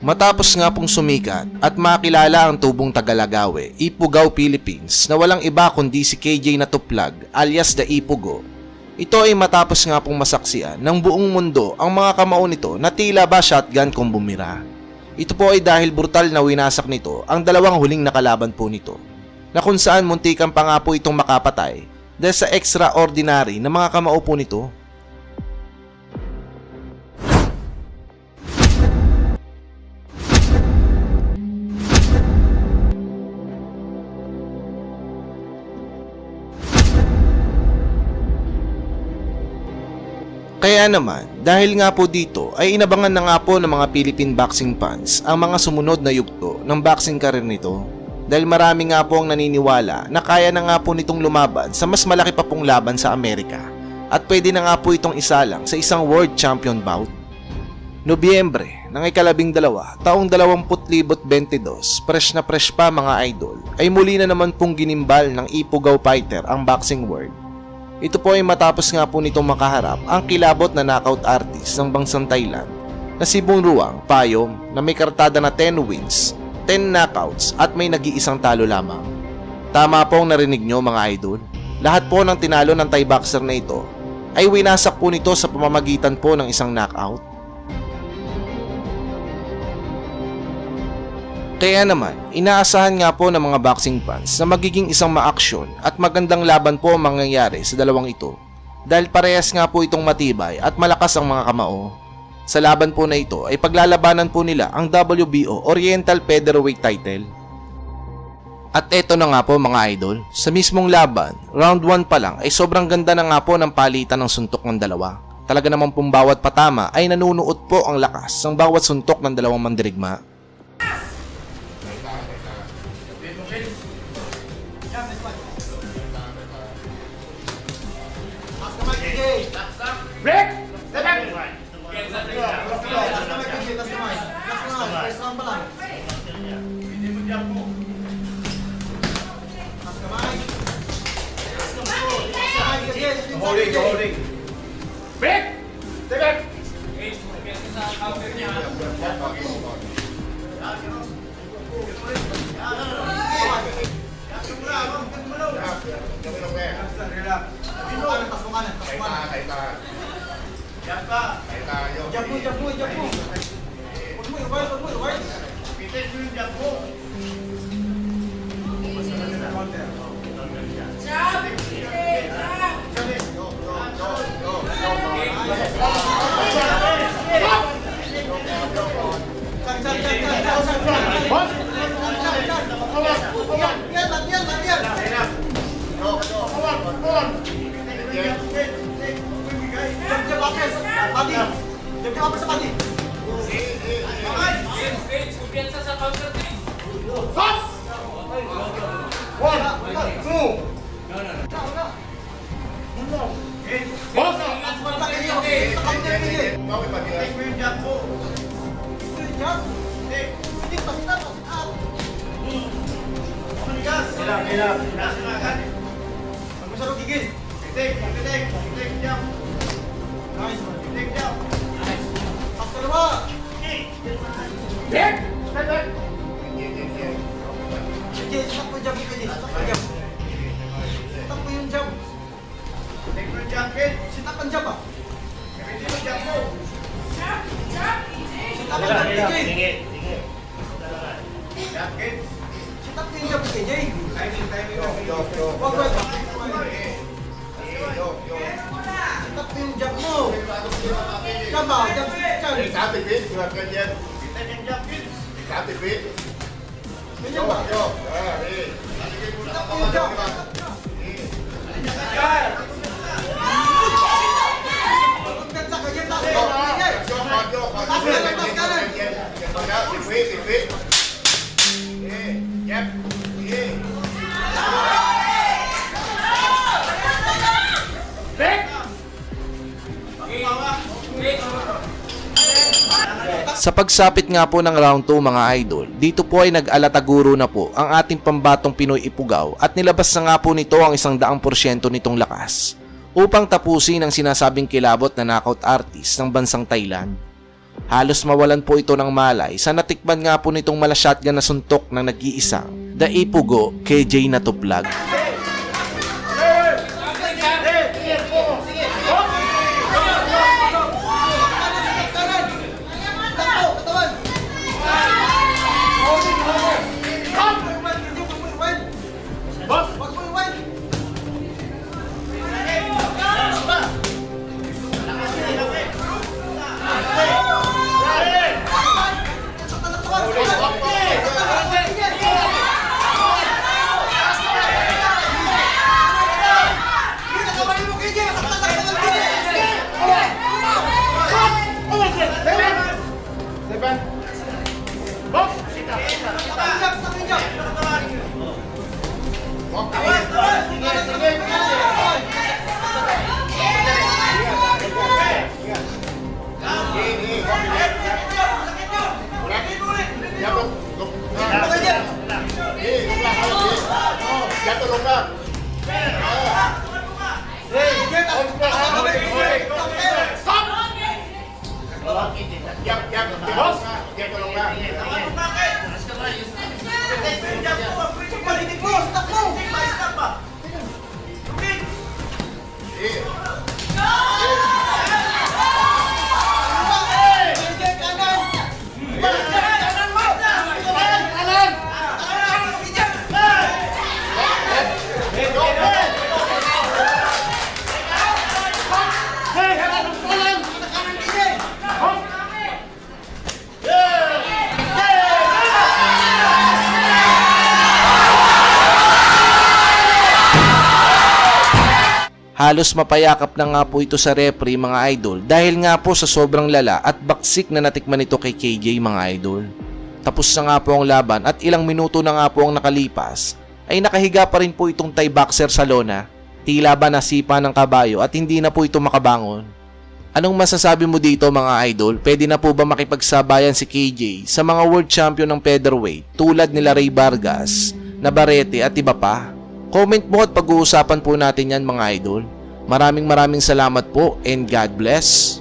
Matapos nga pong sumikat at makilala ang tubong Tagalagawe, Ipugaw Philippines na walang iba kundi si KJ Natuplag alias The Ipugo. Ito ay matapos nga pong masaksiyan ng buong mundo ang mga kamao nito na tila ba shotgun kung bumira. Ito po ay dahil brutal na winasak nito ang dalawang huling nakalaban po nito na kung saan muntikan pa nga po itong makapatay dahil sa extraordinary na mga kamao po nito. Kaya naman, dahil nga po dito ay inabangan na nga po ng mga Philippine boxing fans ang mga sumunod na yugto ng boxing career nito. Dahil marami nga po ang naniniwala na kaya na nga po nitong lumaban sa mas malaki pa pong laban sa Amerika at pwede na nga po itong isalang sa isang World Champion bout. Nobyembre ng ikalabing dalawa, taong 2022, fresh na fresh pa mga idol, ay muli na naman pong ginimbal ng Ipugaw Fighter ang boxing world ito po ay matapos nga po nitong makaharap ang kilabot na knockout artist ng bansang Thailand na si Ruang Payom na may kartada na 10 wins, 10 knockouts at may nag-iisang talo lamang. Tama po ang narinig nyo mga idol. Lahat po ng tinalo ng Thai boxer na ito ay winasak po nito sa pamamagitan po ng isang knockout. Kaya naman, inaasahan nga po ng mga boxing fans na magiging isang maaksyon at magandang laban po ang mangyayari sa dalawang ito dahil parehas nga po itong matibay at malakas ang mga kamao. Sa laban po na ito ay paglalabanan po nila ang WBO Oriental Featherweight title. At eto na nga po mga idol, sa mismong laban, round 1 pa lang ay sobrang ganda na nga po ng palitan ng suntok ng dalawa. Talaga naman pong bawat patama ay nanunuot po ang lakas ng bawat suntok ng dalawang mandirigma. Holding, holding. Break! Step back! Jab mo, jab mo, jab mo. Huwag mo, huwag mo, i-wide. Chan, chan, chan, chan, chan, chan, chan. Boss! Yan, yan, yan, yan, yan. Jab, apes. Padi. Jab, jab, apes sa padi. One, two. Boss! Sa kanya, sa kanya, pili. Ito yung jab. Hindi, pasita, pasita. Ilang, ilang. Huwag mo siya rugigin. Nice, man. Jab, KJ. Sitak mo yung jab, KJ. Wag, wag. Sitak mo yung jab mo. Jab, ah, jab, jab. Ganyan ba? Sitak mo yung jab. Huwag ka sa ganyan, taas mo, KJ. Break! Sa pagsapit nga po ng round 2 mga idol, dito po ay nag-alataguro na po ang ating pambatong Pinoy Ipugaw at nilabas na nga po nito ang isang daang porsyento nitong lakas upang tapusin ang sinasabing kilabot na knockout artist ng bansang Thailand. Halos mawalan po ito ng malay sa natikman nga po nitong mala shotgun na suntok ng nag-iisang The Ipugo KJ na tuplag. a, a, a, a. Halos mapayakap na nga po ito sa referee mga idol dahil nga po sa sobrang lala at baksik na natikman nito kay KJ mga idol. Tapos na nga po ang laban at ilang minuto na nga po ang nakalipas ay nakahiga pa rin po itong Thai boxer sa lona. Tila ba nasipa ng kabayo at hindi na po ito makabangon. Anong masasabi mo dito mga idol? Pwede na po ba makipagsabayan si KJ sa mga world champion ng featherweight tulad nila Ray Vargas, Navarrete at iba pa? Comment mo at pag-uusapan po natin yan mga idol. Maraming maraming salamat po and God bless.